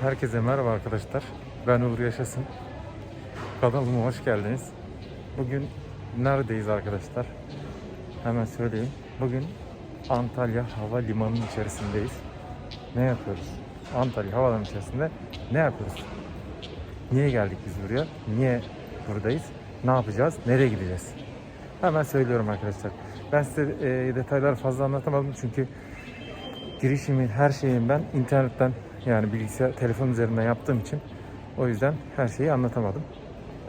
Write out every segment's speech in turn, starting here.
Herkese merhaba arkadaşlar. Ben Uğur Yaşasın. Kanalıma hoş geldiniz. Bugün neredeyiz arkadaşlar? Hemen söyleyeyim. Bugün Antalya Havalimanı'nın içerisindeyiz. Ne yapıyoruz? Antalya Havalimanı içerisinde ne yapıyoruz? Niye geldik biz buraya? Niye buradayız? Ne yapacağız? Nereye gideceğiz? Hemen söylüyorum arkadaşlar. Ben size e, detayları fazla anlatamadım çünkü girişimi, her şeyi ben internetten yani bilgisayar, telefon üzerinden yaptığım için o yüzden her şeyi anlatamadım.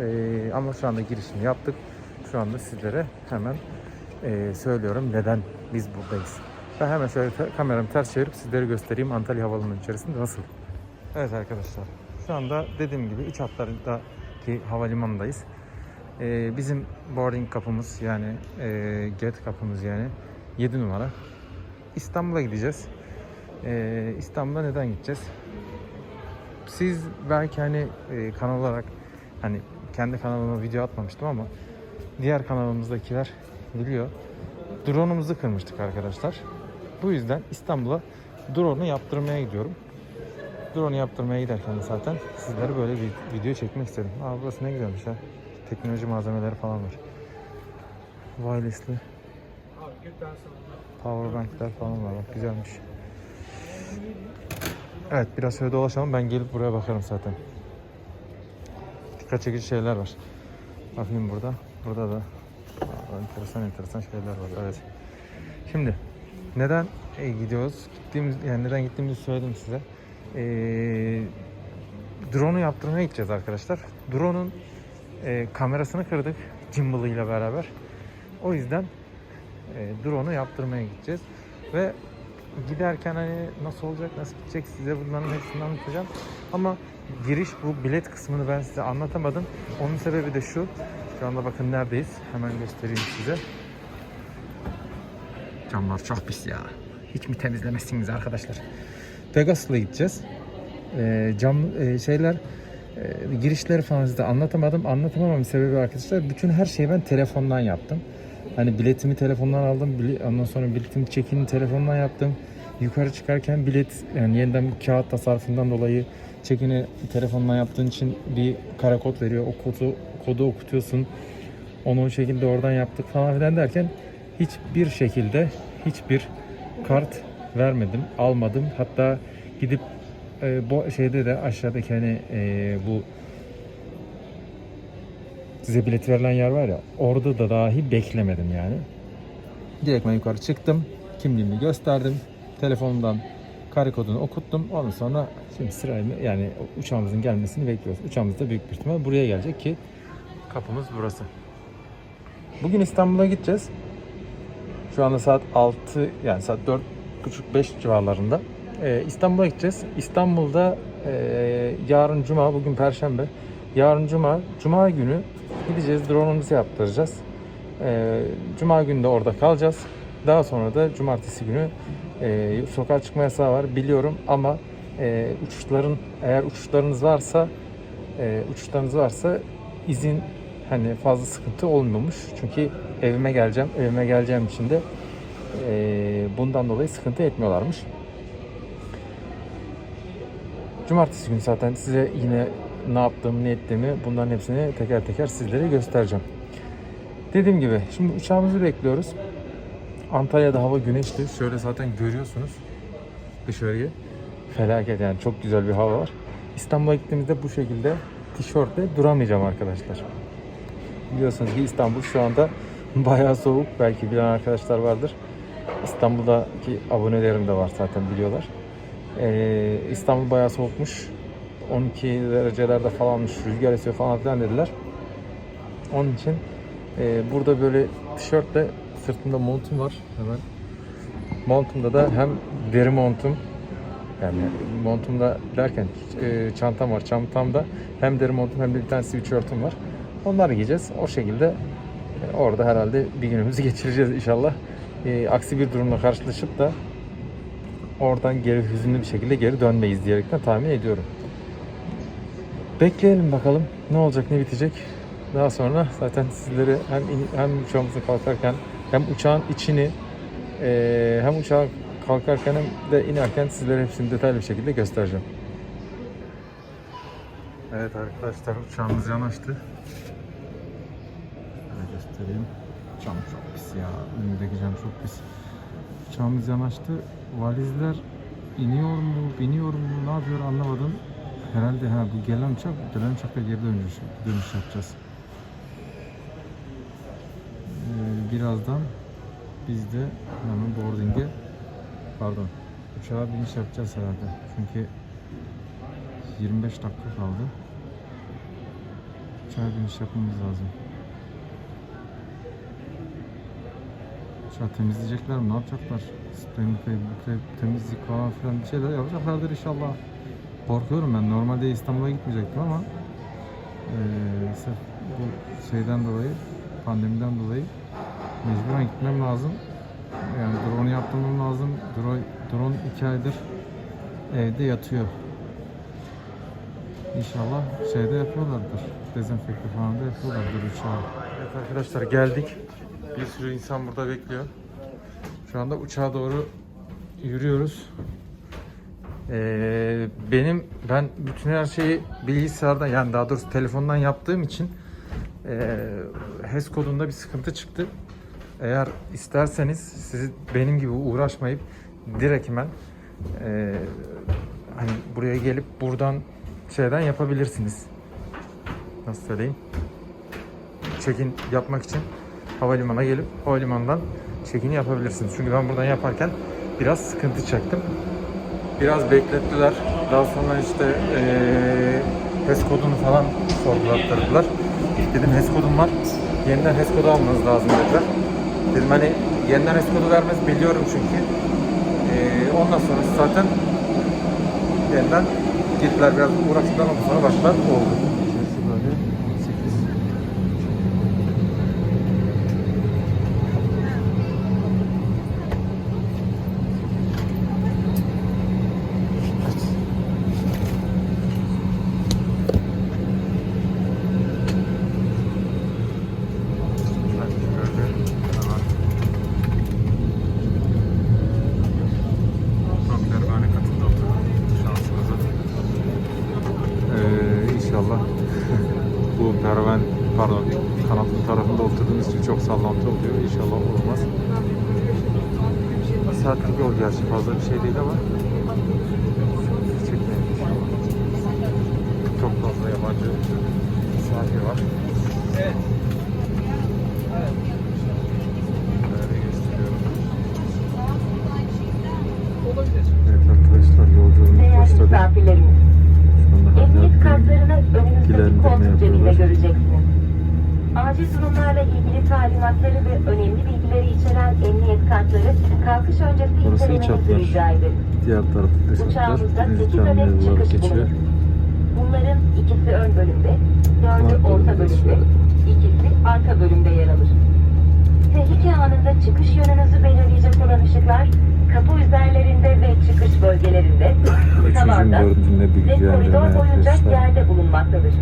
Ee, ama şu anda girişimi yaptık. Şu anda sizlere hemen e, söylüyorum neden biz buradayız. Ben hemen şöyle kameramı ters çevirip sizlere göstereyim Antalya Havalimanı içerisinde nasıl. Evet arkadaşlar. Şu anda dediğim gibi iç hatlarındaki havalimanındayız. Ee, bizim boarding kapımız yani e, gate kapımız yani 7 numara. İstanbul'a gideceğiz. Ee, İstanbul'a neden gideceğiz? Siz belki hani e, kanal olarak hani kendi kanalıma video atmamıştım ama diğer kanalımızdakiler biliyor. Drone'umuzu kırmıştık arkadaşlar. Bu yüzden İstanbul'a drone'u yaptırmaya gidiyorum. Drone'u yaptırmaya giderken de zaten sizlere böyle bir video çekmek istedim. Aa burası ne güzelmiş ha. Teknoloji malzemeleri falan var. Wireless'li Powerbankler falan var bak güzelmiş. Evet biraz şöyle dolaşalım ben gelip buraya bakarım zaten. Dikkat çekici şeyler var. Bakayım burada. Burada da enteresan enteresan şeyler var evet. Şimdi neden e, gidiyoruz? Gittiğimiz yani neden gittiğimizi söyledim size. Ee, drone'u yaptırmaya gideceğiz arkadaşlar. Drone'un e, kamerasını kırdık gimbal ile beraber. O yüzden e, drone'u yaptırmaya gideceğiz. Ve giderken hani nasıl olacak, nasıl gidecek size bunların hepsini anlatacağım. Ama giriş bu bilet kısmını ben size anlatamadım. Onun sebebi de şu. Şu anda bakın neredeyiz. Hemen göstereyim size. Camlar çok pis ya. Hiç mi temizlemezsiniz arkadaşlar? Pegasus'la gideceğiz. E, cam e, şeyler e, girişleri falan size anlatamadım. Anlatamamamın sebebi arkadaşlar bütün her şeyi ben telefondan yaptım. Hani biletimi telefondan aldım. bile- Ondan sonra biletim çekini telefondan yaptım. Yukarı çıkarken bilet yani yeniden kağıt tasarrufundan dolayı çekini telefondan yaptığın için bir kara kod veriyor. O kodu kodu okutuyorsun. Onu o şekilde oradan yaptık falan filan derken hiçbir şekilde hiçbir kart vermedim, almadım. Hatta gidip e, bu şeyde de aşağıdaki hani e, bu size bilet verilen yer var ya orada da dahi beklemedim yani. Direkt ben yukarı çıktım. Kimliğimi gösterdim. Telefonumdan kare kodunu okuttum. Ondan sonra şimdi sırayla yani uçağımızın gelmesini bekliyoruz. Uçağımız da büyük bir ihtimal buraya gelecek ki kapımız burası. Bugün İstanbul'a gideceğiz. Şu anda saat 6 yani saat 4.30-5 civarlarında. Ee, İstanbul'a gideceğiz. İstanbul'da e, yarın Cuma, bugün Perşembe. Yarın Cuma, Cuma günü gideceğiz, drone'umuzu yaptıracağız. Ee, Cuma günü de orada kalacağız. Daha sonra da Cumartesi günü e, sokağa çıkma yasağı var biliyorum ama e, uçuşların eğer uçuşlarınız varsa e, uçuşlarınız varsa izin hani fazla sıkıntı olmuyormuş. Çünkü evime geleceğim. Evime geleceğim için de e, bundan dolayı sıkıntı etmiyorlarmış. Cumartesi günü zaten size yine ne yaptığımı, ne ettiğimi bunların hepsini teker teker sizlere göstereceğim. Dediğim gibi şimdi uçağımızı bekliyoruz. Antalya'da hava güneşli. Şöyle zaten görüyorsunuz dışarıyı. Felaket yani çok güzel bir hava var. İstanbul'a gittiğimizde bu şekilde tişörtle duramayacağım arkadaşlar. Biliyorsunuz ki İstanbul şu anda bayağı soğuk. Belki bilen arkadaşlar vardır. İstanbul'daki abonelerim de var zaten biliyorlar. Ee, İstanbul bayağı soğukmuş. 12 derecelerde falanmış, rüzgar esiyor falan filan dediler. Onun için e, burada böyle tişörtle sırtımda montum var hemen. Montumda da hem deri montum yani montumda derken e, çantam var. Çantamda hem deri montum hem de bir tane sweatshirt'üm var. Onları giyeceğiz. O şekilde e, orada herhalde bir günümüzü geçireceğiz inşallah. E, aksi bir durumla karşılaşıp da oradan geri hüzünlü bir şekilde geri dönmeyiz diyerekten tahmin ediyorum. Bekleyelim bakalım ne olacak ne bitecek. Daha sonra zaten sizlere hem hem uçağımızın kalkarken hem uçağın içini e, hem uçağa kalkarken hem de inerken sizlere hepsini detaylı bir şekilde göstereceğim. Evet arkadaşlar uçağımız yanaştı. Şöyle göstereyim. Cam çok pis ya. Önümdeki cam çok pis. Uçağımız yanaştı. Valizler iniyor mu, biniyor mu, ne yapıyor anlamadım. Herhalde ha bu gelen uçak, gelen uçakla geri dönüş, dönüş yapacağız. Ee, birazdan biz de hemen boarding'e pardon uçağa biniş yapacağız herhalde. Çünkü 25 dakika kaldı. Uçağa biniş yapmamız lazım. Uçağı temizleyecekler mi? Ne yapacaklar? Spray'ı, temizlik falan filan bir şeyler yapacaklardır inşallah. Korkuyorum ben. Normalde İstanbul'a gitmeyecektim ama sırf bu şeyden dolayı, pandemiden dolayı mecburen gitmem lazım. Yani drone yaptırmam lazım. Drone, drone iki aydır evde yatıyor. İnşallah şeyde yapıyorlardır. Dezenfekte falan da yapıyorlardır uçağı. Evet arkadaşlar geldik. Bir sürü insan burada bekliyor. Şu anda uçağa doğru yürüyoruz. Ee, benim ben bütün her şeyi bilgisayardan yani daha doğrusu telefondan yaptığım için e, HES kodunda bir sıkıntı çıktı. Eğer isterseniz siz benim gibi uğraşmayıp direkt hemen e, hani buraya gelip buradan şeyden yapabilirsiniz. Nasıl söyleyeyim? Check-in yapmak için havalimanına gelip havalimanından check-in yapabilirsiniz. Çünkü ben buradan yaparken biraz sıkıntı çektim. Biraz beklettiler. Daha sonra işte eee HES kodunu falan sorgulattırdılar. Dedim HES kodum var. Yeniden HES kodu almanız lazım dediler. Dedim hani yeniden HES kodu vermez biliyorum çünkü. Ondan sonra zaten yeniden gittiler biraz uğraştılar ondan sonra başlar oldu. İçerisi böyle 18 Tam pervane katında oturdum. Şansımıza. Ee, inşallah bu pervan pardon kanatlı tarafında oturduğumuz için çok sallantı oluyor. İnşallah olmaz. Yol gerçi fazla bir şey değil ama. Çok fazla yabancı misafir var. Gösteriyorum. Evet arkadaşlar yolculuğumuz başladı. Acil durumlarla ilgili talimatları ve önemli bilgileri içeren emniyet kartları kalkış öncesi Orası iç hatlar. rica ederiz. Diğer tarafı dış hatlar. Uçağımızda Deniz 8 canlı adet çıkış geçiyor. Bunların ikisi ön bölümde, dördü orta bölümde, ikisi arka bölümde yer alır. Tehlike anında çıkış yönünüzü belirleyecek olan ışıklar kapı üzerlerinde ve çıkış bölgelerinde, dördüncünde ve koridor boyunca yerde bulunmaktadır.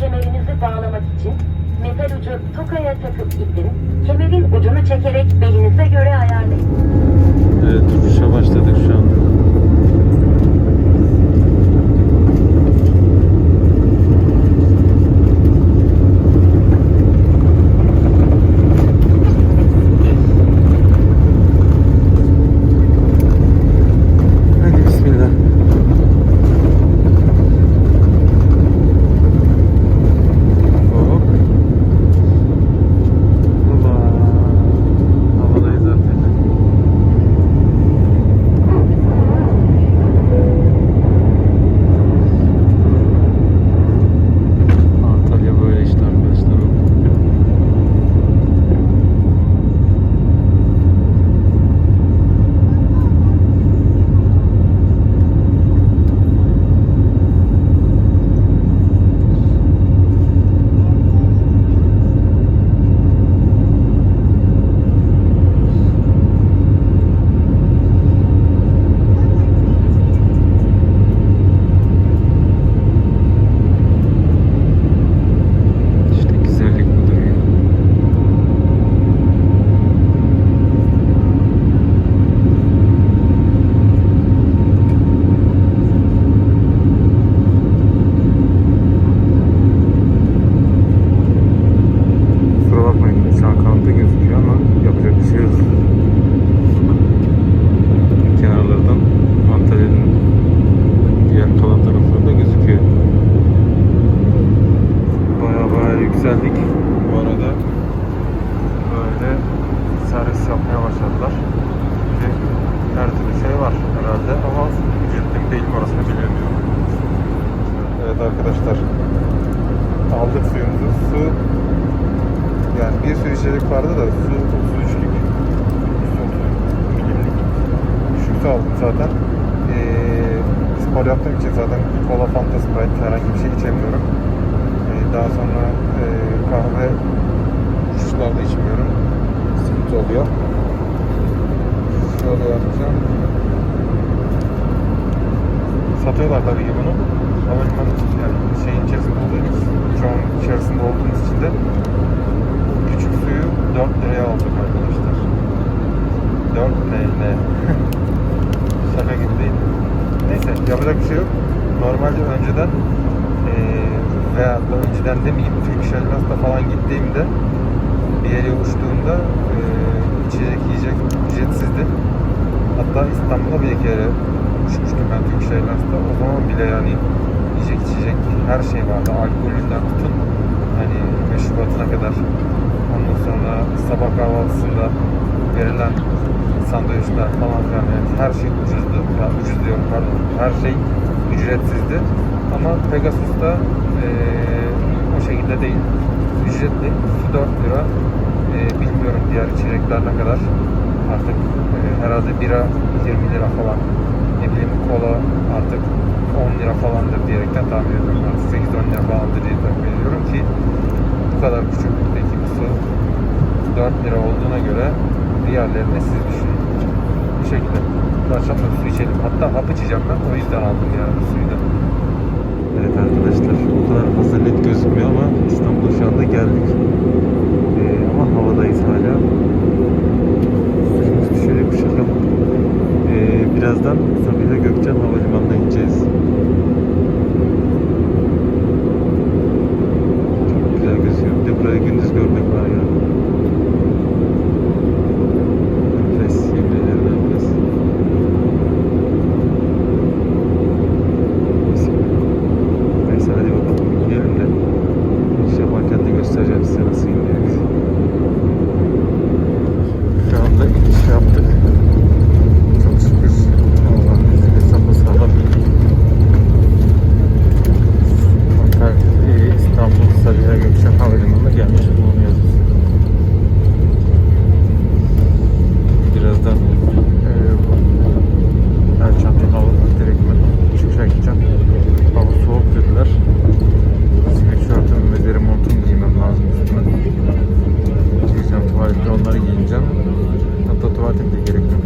Kemerinizi bağlamak için metal ucu tokaya takıp ipin, kemerin ucunu çekerek belinize göre ayarlayın. Evet uçuşa başladık şu anda. Aldım zaten. Ee, spor yaptığım için zaten kola, fanta, sprite herhangi bir şey içemiyorum. Ee, daha sonra e, kahve uçuşlarda içmiyorum. Sıkıntı oluyor. Şöyle yapacağım. Satıyorlar tabii ki bunu. Havalimanı yani şeyin içerisinde olduğumuz, uçağın içerisinde olduğumuz için de küçük suyu 4 liraya arkadaşlar. 4 TL. Şaka gibi değil. Neyse yapacak bir şey yok. Normalde önceden eee veya da önceden demeyeyim Türk Airlines'ta falan gittiğimde bir yere uçtuğumda eee içecek yiyecek ücretsizdi. Hatta İstanbul'a bir kere uçmuştum ben Türk Airlines'ta. O zaman bile yani yiyecek içecek her şey vardı. Alkolünden tutun hani meşrubatına kadar. Sabah kahvaltısında verilen sandviçler falan filan yani her şey ucuzdu. Ya ucuz diyorum pardon. Her şey ücretsizdi. Ama Pegasus'ta eee o şekilde değil. Ücretli. Su 4 lira. Eee, bilmiyorum diğer içecekler ne kadar. Artık eee, herhalde bira 20 lira falan. Ne bileyim kola artık 10 lira falandır diyerekten tahmin ediyorum. Artık 8-10 lira falandır diye tahmin ediyorum ki bu kadar küçüklükteki bir su 4 lira olduğuna göre diğerlerini siz düşünün. Bu şekilde. Akşam da su içelim. Hatta hap içeceğim ben. O yüzden aldım yani bu suyu da. Evet arkadaşlar o kadar fazla net gözükmüyor ama İstanbul'a şu anda geldik. Ee, ama havadayız hala. Suyumuz düşecek bu şaka. Ee, birazdan Sabiha Gökçen Havalimanı'na ineceğiz. Çok güzel gözüküyor. Bir de burayı gündüz görmek var ya. Enfes, yemin ederim enfes. Neyse hadi bakalım gidelim de iş yaparken de göstereceğim size nasıl ineceğiz. Şu anda iniş yaptık. Çok şükür. Allah bizi hesapla sağlam indik. Hatta e, İstanbul Sabiha Gökçen Havalimanı'na gelmiş bulunuyoruz. Birazdan e, bu her çantayı alıp direkt ben çıkışa gideceğim. Hava soğuk dediler. Sweatshirt'ım ve deri montumu giymem lazım üstüme. Gideceğim tuvalette onları giyineceğim. Hatta tuvalete bile gerek yok.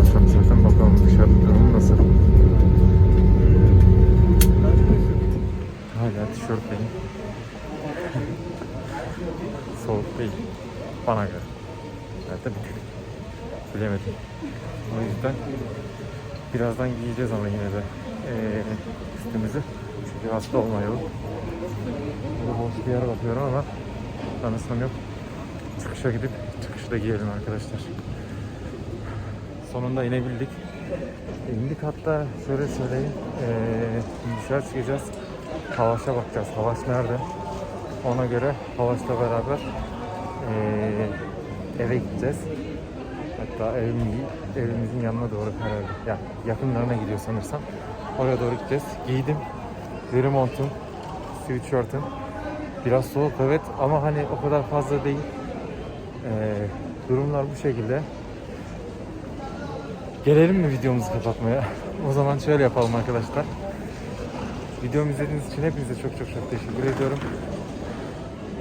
Akşam zaten bakalım dışarıda durum nasıl. Hala tişörtteyim. Soğuk değil. Bana göre. Evet de bir tık. Bilemedim. O yüzden birazdan giyeceğiz ama yine de eee üstümüzü. Çünkü hasta olmayalım. Burada boş bir yer bakıyorum ama sanırsam yok. Çıkışa gidip çıkışı da giyelim arkadaşlar. Sonunda inebildik. İndik hatta şöyle söyleyeyim. Eee dışarı çıkacağız. Havaş'a bakacağız. Havaş nerede? Ona göre Havaş'la beraber eee, eve gideceğiz. Hatta evim, evimizin yanına doğru herhalde. Ya yakınlarına gidiyor sanırsam. Oraya doğru gideceğiz. Giydim. Deri montum, sweatshirt'ım. Biraz soğuk evet ama hani o kadar fazla değil. Ee, durumlar bu şekilde. Gelelim mi videomuzu kapatmaya? O zaman şöyle yapalım arkadaşlar. Videomu izlediğiniz için hepinize çok çok çok teşekkür ediyorum.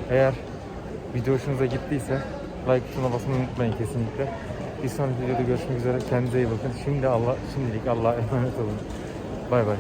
Eğer video hoşunuza gittiyse like butonuna basmayı unutmayın kesinlikle. Bir sonraki videoda görüşmek üzere. Kendinize iyi bakın. Şimdi Allah, şimdilik Allah'a emanet olun. Bay bay.